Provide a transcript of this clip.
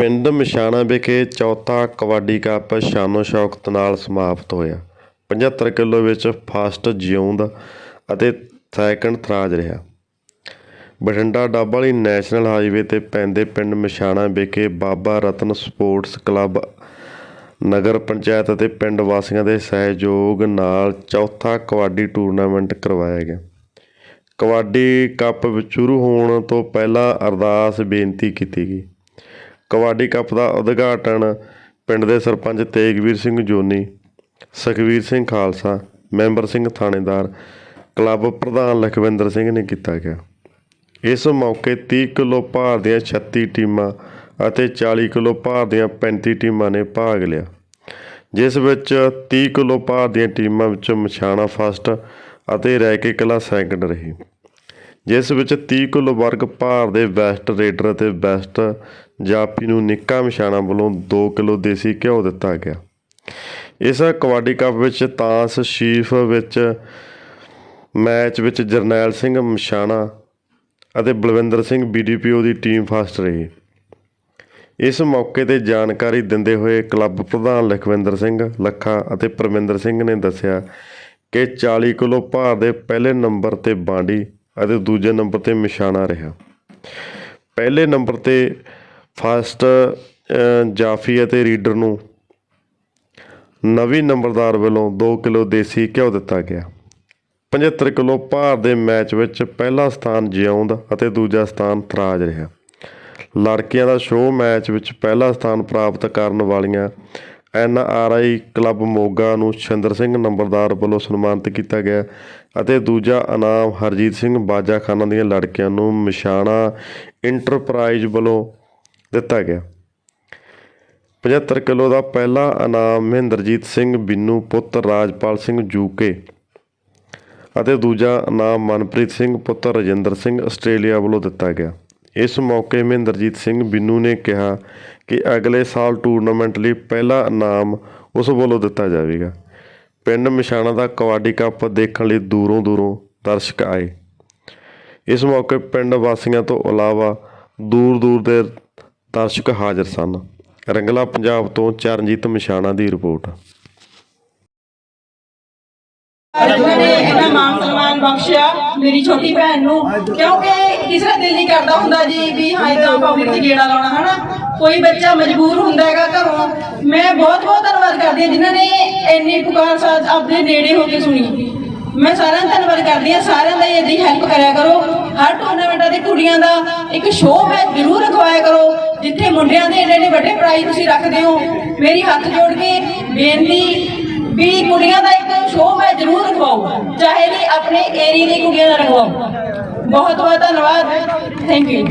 ਪਿੰਡ ਮਿਸ਼ਾਣਾ ਵਿਖੇ ਚੌਥਾ ਕਬੱਡੀ ਕੱਪ ਸ਼ਾਨੋ ਸ਼ੌਕਤ ਨਾਲ ਸਮਾਪਤ ਹੋਇਆ। 75 ਕਿਲੋ ਵਿੱਚ ਫਸਟ ਜਿਉਂਦ ਅਤੇ ਸੈਕੰਡ ਥਰਾਜ ਰਿਹਾ। ਬਠਿੰਡਾ ਡੱਬ ਵਾਲੀ ਨੈਸ਼ਨਲ ਹਾਈਵੇ ਤੇ ਪੈਂਦੇ ਪਿੰਡ ਮਿਸ਼ਾਣਾ ਵਿਖੇ ਬਾਬਾ ਰਤਨ ਸਪੋਰਟਸ ਕਲੱਬ, ਨਗਰ ਪੰਚਾਇਤ ਅਤੇ ਪਿੰਡ ਵਾਸੀਆਂ ਦੇ ਸਹਿਯੋਗ ਨਾਲ ਚੌਥਾ ਕਬੱਡੀ ਟੂਰਨਾਮੈਂਟ ਕਰਵਾਇਆ ਗਿਆ। ਕਬੱਡੀ ਕੱਪ ਸ਼ੁਰੂ ਹੋਣ ਤੋਂ ਪਹਿਲਾਂ ਅਰਦਾਸ ਬੇਨਤੀ ਕੀਤੀ ਗਈ। ਕਬੱਡੀ ਕੱਪ ਦਾ ਉਦਘਾਟਨ ਪਿੰਡ ਦੇ ਸਰਪੰਚ ਤੇਗਵੀਰ ਸਿੰਘ ਜੋਨੀ, ਸੁਖਵੀਰ ਸਿੰਘ ਖਾਲਸਾ, ਮੈਂਬਰ ਸਿੰਘ ਥਾਣੇਦਾਰ, ਕਲੱਬ ਪ੍ਰਧਾਨ ਲਖਵਿੰਦਰ ਸਿੰਘ ਨੇ ਕੀਤਾ ਗਿਆ। ਇਸ ਮੌਕੇ 30 ਕਿਲੋ ਭਾਰ ਦੀਆਂ 36 ਟੀਮਾਂ ਅਤੇ 40 ਕਿਲੋ ਭਾਰ ਦੀਆਂ 35 ਟੀਮਾਂ ਨੇ ਭਾਗ ਲਿਆ। ਜਿਸ ਵਿੱਚ 30 ਕਿਲੋ ਭਾਰ ਦੀਆਂ ਟੀਮਾਂ ਵਿੱਚੋਂ ਮਛਾਣਾ ਫਸਟ ਅਤੇ ਰੈਕੇ ਕਲਾ ਸੈਕੰਡ ਰਹੀ। ਜਿਸ ਵਿੱਚ 30 ਕਿਲੋ ਵਰਗ ਭਾਰ ਦੇ ਬੈਸਟ ਰੇਡਰ ਅਤੇ ਬੈਸਟ ਜਾਪੀ ਨੂੰ ਨਿੱਕਾ ਮਛਾਣਾ ਵੱਲੋਂ 2 ਕਿਲੋ ਦੇਸੀ ਘਿਓ ਦਿੱਤਾ ਗਿਆ। ਇਸ ਕਬੱਡੀ ਕੱਪ ਵਿੱਚ ਤਾਂਸ ਸ਼ੀਫ ਵਿੱਚ ਮੈਚ ਵਿੱਚ ਜਰਨੈਲ ਸਿੰਘ ਮਛਾਣਾ ਅਤੇ ਬਲਵਿੰਦਰ ਸਿੰਘ ਬੀਡੀਪੀਓ ਦੀ ਟੀਮ ਫਸਟ ਰਹੀ। ਇਸ ਮੌਕੇ ਤੇ ਜਾਣਕਾਰੀ ਦਿੰਦੇ ਹੋਏ ਕਲੱਬ ਪ੍ਰਧਾਨ ਲਖਵਿੰਦਰ ਸਿੰਘ ਲੱਖਾ ਅਤੇ ਪਰਮਿੰਦਰ ਸਿੰਘ ਨੇ ਦੱਸਿਆ ਕਿ 40 ਕਿਲੋ ਭਾਰ ਦੇ ਪਹਿਲੇ ਨੰਬਰ ਤੇ ਬਾਂਡੀ ਅਤੇ ਦੂਜੇ ਨੰਬਰ ਤੇ ਮਿਸ਼ਾਣਾ ਰਿਹਾ। ਪਹਿਲੇ ਨੰਬਰ ਤੇ ਫਸਟ ਜਾਫੀ ਅਤੇ ਰੀਡਰ ਨੂੰ ਨਵੀਂ ਨੰਬਰਦਾਰ ਵੱਲੋਂ 2 ਕਿਲੋ ਦੇਸੀ ਘਿਓ ਦਿੱਤਾ ਗਿਆ। 75 ਕਿਲੋ ਭਾਰ ਦੇ ਮੈਚ ਵਿੱਚ ਪਹਿਲਾ ਸਥਾਨ ਜਿਉਂਦ ਅਤੇ ਦੂਜਾ ਸਥਾਨ ਤਰਾਜ ਰਿਹਾ। ਲੜਕੀਆਂ ਦਾ ਸ਼ੋਅ ਮੈਚ ਵਿੱਚ ਪਹਿਲਾ ਸਥਾਨ ਪ੍ਰਾਪਤ ਕਰਨ ਵਾਲੀਆਂ N R I club Moga ਨੂੰ ਸ਼ਿੰਦਰ ਸਿੰਘ ਨੰਬਰਦਾਰ ਵੱਲੋਂ ਸਨਮਾਨਿਤ ਕੀਤਾ ਗਿਆ ਅਤੇ ਦੂਜਾ ਇਨਾਮ ਹਰਜੀਤ ਸਿੰਘ ਬਾਜਾਖਾਨਾ ਦੀਆਂ ਲੜਕੀਆਂ ਨੂੰ ਮਿਸ਼ਾਣਾ ਇੰਟਰਪ੍ਰਾਈਜ਼ ਵੱਲੋਂ ਦਿੱਤਾ ਗਿਆ। 75 ਕਿਲੋ ਦਾ ਪਹਿਲਾ ਇਨਾਮ ਮਹਿੰਦਰਜੀਤ ਸਿੰਘ ਬਿੰਨੂ ਪੁੱਤਰ ਰਾਜਪਾਲ ਸਿੰਘ ਜੂਕੇ ਅਤੇ ਦੂਜਾ ਇਨਾਮ ਮਨਪ੍ਰੀਤ ਸਿੰਘ ਪੁੱਤਰ ਰਜਿੰਦਰ ਸਿੰਘ ਆਸਟ੍ਰੇਲੀਆ ਵੱਲੋਂ ਦਿੱਤਾ ਗਿਆ। ਇਸ ਮੌਕੇ ਮਹਿੰਦਰਜੀਤ ਸਿੰਘ ਬਿੰਨੂ ਨੇ ਕਿਹਾ ਕਿ ਅਗਲੇ ਸਾਲ ਟੂਰਨਾਮੈਂਟ ਲਈ ਪਹਿਲਾ ਇਨਾਮ ਉਸ ਵੱਲੋਂ ਦਿੱਤਾ ਜਾਵੇਗਾ। ਪਿੰਡ ਮਿਸ਼ਾਣਾ ਦਾ ਕਬੱਡੀ ਕੱਪ ਦੇਖਣ ਲਈ ਦੂਰੋਂ ਦੂਰੋਂ ਦਰਸ਼ਕ ਆਏ। ਇਸ ਮੌਕੇ ਪਿੰਡ ਵਾਸੀਆਂ ਤੋਂ ਇਲਾਵਾ ਦੂਰ ਦੂਰ ਦੇ ਦਰਸ਼ਕ ਹਾਜ਼ਰ ਸਨ। ਰੰਗਲਾ ਪੰਜਾਬ ਤੋਂ ਚਰਨਜੀਤ ਮਿਸ਼ਾਣਾ ਦੀ ਰਿਪੋਰਟ। ਉਹਨਾਂ ਮਾਨ ਸਨਮਾਨ ਬਖਸ਼ਿਆ ਮੇਰੀ ਛੋਟੀ ਭੈਣ ਨੂੰ, ਕਿਉਂਕਿ ਕਿਸੇ ਦਾ ਦਿਲ ਨਹੀਂ ਕਰਦਾ ਹੁੰਦਾ ਜੀ ਵੀ ਹਾਂ ਇਦਾਂ ਪਬਲਿਕ 'ਚ ਗੇੜਾ ਲਾਉਣਾ, ਹਨਾ? ਕੋਈ ਬੱਚਾ ਮਜਬੂਰ ਹੁੰਦਾ ਹੈਗਾ ਘਰੋਂ। ਮੈਂ ਬਹੁਤ ਬਹੁਤ ਧੰਨਵਾਦ ਕਰਦੀ ਹਾਂ ਜਿਨ੍ਹਾਂ ਨੇ ਇੰਨੀ ਪੁਕਾਰ ਸਾਥ ਆਪਣੇ ਨੇੜੇ ਹੋ ਕੇ ਸੁਣੀ। ਮੈਂ ਸਾਰਿਆਂ ਦਾ ਧੰਨਵਾਦ ਕਰਦੀ ਹਾਂ, ਸਾਰਿਆਂ ਦਾ ਇਹਦੀ ਹੈਲਪ ਕਰਿਆ ਕਰੋ। ਹਰ ਟੂਰਨਾਮੈਂਟਾਂ ਦੇ ਕੁੜੀਆਂ ਦਾ ਇੱਕ ਸ਼ੋਅ ਮੈਚ ਜ਼ਰੂਰ ਰਖਵਾਇਆ ਕਰੋ। ਜਿੱਥੇ ਮੁੰਡਿਆਂ ਦੇ ਇੰਨੇ ਏਡੇ ਵੱਡੇ ਪ੍ਰਾਈਜ਼ ਤੁਸੀਂ ਰੱਖਦੇ ਹੋ, ਮੇਰੀ ਹੱਥ ਜੋੜ ਕੇ ਬੇਨਤੀ ਵੀ ਕੁੜੀਆਂ ਦਾ ਇੱਕ ਸ਼ੋਅ ਮੈਂ ਜ਼ਰੂਰ ਰਖਵਾਓ ਚਾਹੇ ਵੀ ਆਪਣੇ ਏਰੀਆ ਦੀ ਕੁੜੀਆਂ ਦਾ ਰਖਵਾਓ ਬਹੁਤ ਬਹੁਤ ਧੰਨਵਾਦ। Thank you